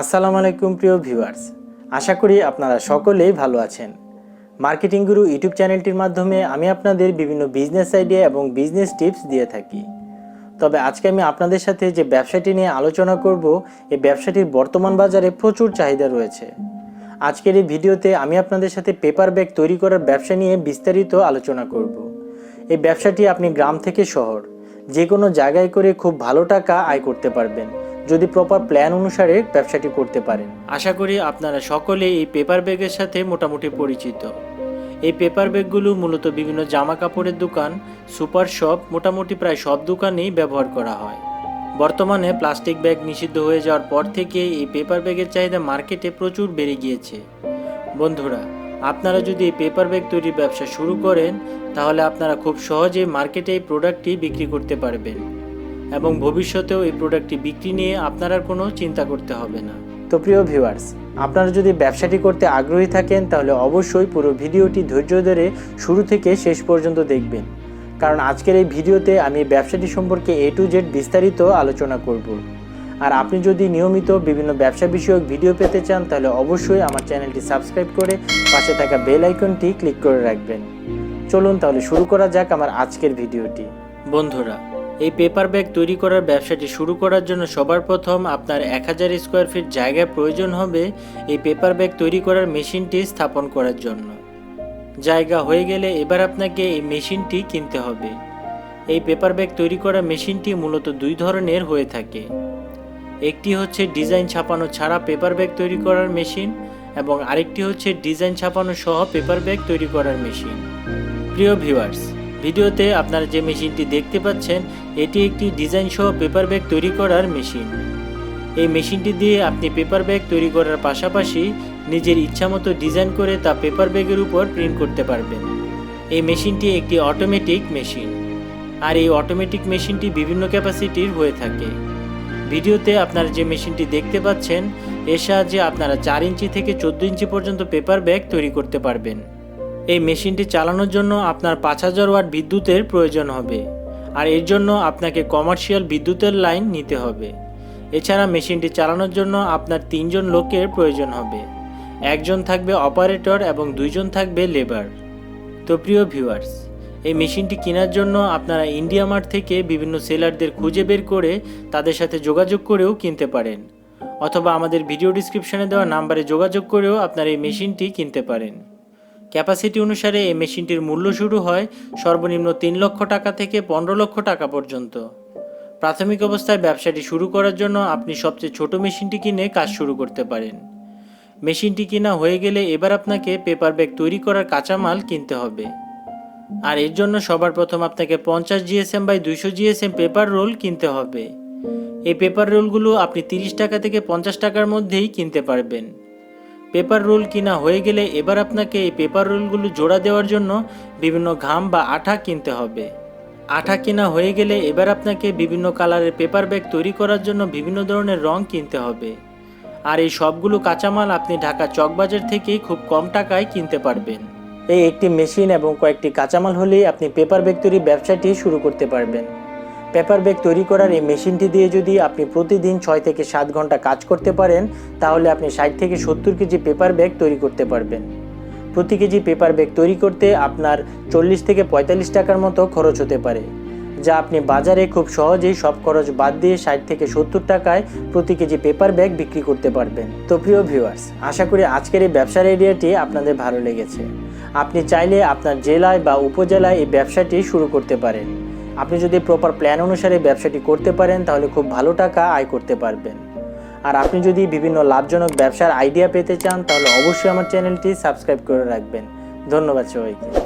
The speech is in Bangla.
আসসালামু আলাইকুম প্রিয় ভিউয়ার্স। আশা করি আপনারা সকলেই ভালো আছেন। মার্কেটিং গুরু ইউটিউব চ্যানেলটির মাধ্যমে আমি আপনাদের বিভিন্ন বিজনেস আইডিয়া এবং বিজনেস টিপস দিয়ে থাকি। তবে আজকে আমি আপনাদের সাথে যে ব্যবসাটি নিয়ে আলোচনা করব, এই ব্যবসাটির বর্তমান বাজারে প্রচুর চাহিদা রয়েছে। আজকের এই ভিডিওতে আমি আপনাদের সাথে পেপার ব্যাগ তৈরি করার ব্যবসা নিয়ে বিস্তারিত আলোচনা করব। এই ব্যবসাটি আপনি গ্রাম থেকে শহর যে কোনো জায়গায় করে খুব ভালো টাকা আয় করতে পারবেন। যদি প্রপার প্ল্যান অনুসারে ব্যবসাটি করতে পারেন। আশা করি আপনারা সকলে এই পেপার ব্যাগের সাথে মোটামুটি পরিচিত। এই পেপার ব্যাগগুলো মূলত বিভিন্ন জামা কাপড়ের দোকান সুপার শপ মোটামুটি প্রায় সব দোকানেই ব্যবহার করা হয়। বর্তমানে প্লাস্টিক ব্যাগ নিষিদ্ধ হয়ে যাওয়ার পর থেকে এই পেপার ব্যাগের চাহিদা মার্কেটে প্রচুর বেড়ে গিয়েছে। বন্ধুরা, আপনারা যদি এই পেপার ব্যাগ তৈরির ব্যবসা শুরু করেন, তাহলে আপনারা খুব সহজে মার্কেটে এই প্রোডাক্টটি বিক্রি করতে পারবেন। এবং ভবিষ্যতেও এই প্রোডাক্টটি বিক্রি নিয়ে আপনার আর কোনো চিন্তা করতে হবে না। তো প্রিয় ভিউয়ার্স আপনারা যদি ব্যবসাটি করতে আগ্রহী থাকেন তাহলে অবশ্যই পুরো ভিডিওটি ধৈর্য ধরে শুরু থেকে শেষ পর্যন্ত দেখবেন। কারণ আজকের এই ভিডিওতে আমি ব্যবসাটি সম্পর্কে এ টু জেড বিস্তারিত আলোচনা করব। আর আপনি যদি নিয়মিত বিভিন্ন ব্যবসা বিষয়ক ভিডিও পেতে চান তাহলে অবশ্যই আমার চ্যানেলটি সাবস্ক্রাইব করে পাশে থাকা বেল আইকনটি ক্লিক করে রাখবেন। চলুন তাহলে শুরু করা যাক আমার আজকের ভিডিওটি। বন্ধুরা এই পেপার ব্যাগ তৈরি করার ব্যবসাটি শুরু করার জন্য সবার প্রথম আপনার এক হাজার স্কোয়ার ফিট জায়গার প্রয়োজন হবে এই পেপার ব্যাগ তৈরি করার মেশিনটি স্থাপন করার জন্য। জায়গা হয়ে গেলে এবার আপনাকে এই মেশিনটি কিনতে হবে। এই পেপার ব্যাগ তৈরি করার মেশিনটি মূলত দুই ধরনের হয়ে থাকে। একটি হচ্ছে ডিজাইন ছাপানো ছাড়া পেপার ব্যাগ তৈরি করার মেশিন এবং আরেকটি হচ্ছে ডিজাইন ছাপানো সহ পেপার ব্যাগ তৈরি করার মেশিন। প্রিয় ভিউয়ার্স ভিডিওতে আপনারা যে মেশিনটি দেখতে পাচ্ছেন, এটি একটি ডিজাইন সহ পেপার ব্যাগ তৈরি করার মেশিন। এই মেশিনটি দিয়ে আপনি পেপার ব্যাগ তৈরি করার পাশাপাশি নিজের ইচ্ছামতো ডিজাইন করে তা পেপার ব্যাগের উপর প্রিন্ট করতে পারবেন। এই মেশিনটি একটি অটোমেটিক মেশিন আর এই অটোমেটিক মেশিনটি বিভিন্ন ক্যাপাসিটির হয়ে থাকে। ভিডিওতে আপনারা যে মেশিনটি দেখতে পাচ্ছেন, এর সাহায্যে আপনারা চার ইঞ্চি থেকে চোদ্দ ইঞ্চি পর্যন্ত পেপার ব্যাগ তৈরি করতে পারবেন। এই মেশিনটি চালানোর জন্য আপনার পাঁচ হাজার ওয়াট বিদ্যুতের প্রয়োজন হবে। আর এর জন্য আপনাকে কমার্শিয়াল বিদ্যুতের লাইন নিতে হবে। এছাড়া মেশিনটি চালানোর জন্য আপনার তিনজন লোকের প্রয়োজন হবে। একজন থাকবে অপারেটর এবং দুইজন থাকবে লেবার। তো প্রিয় ভিউয়ার্স, এই মেশিনটি কেনার জন্য আপনারা ইন্ডিয়া মার্ট থেকে বিভিন্ন সেলারদের খুঁজে বের করে তাদের সাথে যোগাযোগ করেও কিনতে পারেন। অথবা আমাদের ভিডিও ডিসক্রিপশনে দেওয়া নাম্বারে যোগাযোগ করেও আপনারা এই মেশিনটি কিনতে পারেন। ক্যাপাসিটি অনুসারে এই মেশিনটির মূল্য শুরু হয় সর্বনিম্ন তিন লক্ষ টাকা থেকে পনেরো লক্ষ টাকা পর্যন্ত। প্রাথমিক অবস্থায় ব্যবসাটি শুরু করার জন্য আপনি সবচেয়ে ছোট মেশিনটি কিনে কাজ শুরু করতে পারেন। মেশিনটি কিনা হয়ে গেলে এবার আপনাকে পেপার ব্যাগ তৈরি করার কাঁচামাল কিনতে হবে। আর এর জন্য সবার প্রথম আপনাকে পঞ্চাশ জিএসএম বাই দুইশো জিএসএম পেপার রোল কিনতে হবে। এই পেপার রোলগুলো আপনি তিরিশ টাকা থেকে পঞ্চাশ টাকার মধ্যেই কিনতে পারবেন। পেপার রোল কিনা হয়ে গেলে এবার আপনাকে এই পেপার রোলগুলো জোড়া দেওয়ার জন্য বিভিন্ন ঘাম বা আঠা কিনতে হবে। আঠা কেনা হয়ে গেলে এবার আপনাকে বিভিন্ন কালারের পেপার ব্যাগ তৈরি করার জন্য বিভিন্ন ধরনের রং কিনতে হবে। আর এই সবগুলো কাঁচামাল আপনি ঢাকা চকবাজার থেকেই খুব কম টাকায় কিনতে পারবেন। এই একটি মেশিন এবং কয়েকটি কাঁচামাল হলেই আপনি পেপার ব্যাগ তৈরি ব্যবসাটি শুরু করতে পারবেন। পেপার ব্যাগ তৈরি করার এই মেশিনটি দিয়ে যদি আপনি প্রতিদিন ছয় থেকে সাত ঘণ্টা কাজ করতে পারেন, তাহলে আপনি ষাট থেকে সত্তর কেজি পেপার ব্যাগ তৈরি করতে পারবেন। প্রতি কেজি পেপার ব্যাগ তৈরি করতে আপনার চল্লিশ থেকে পঁয়তাল্লিশ টাকার মতো খরচ হতে পারে, যা আপনি বাজারে খুব সহজেই সব খরচ বাদ দিয়ে ষাট থেকে সত্তর টাকায় প্রতি কেজি পেপার ব্যাগ বিক্রি করতে পারবেন। তো প্রিয় ভিউয়ার্স আশা করি আজকের এই ব্যবসার এরিয়াটি আপনাদের ভালো লেগেছে। আপনি চাইলে আপনার জেলায় বা উপজেলায় এই ব্যবসাটি শুরু করতে পারেন। আপনি যদি প্রপার প্ল্যান অনুসারে ব্যবসাটি করতে পারেন, তাহলে খুব ভালো টাকা আয় করতে পারবেন। আর আপনি যদি বিভিন্ন লাভজনক ব্যবসার আইডিয়া পেতে চান, তাহলে অবশ্যই আমার চ্যানেলটি সাবস্ক্রাইব করে রাখবেন। ধন্যবাদ সবাইকে।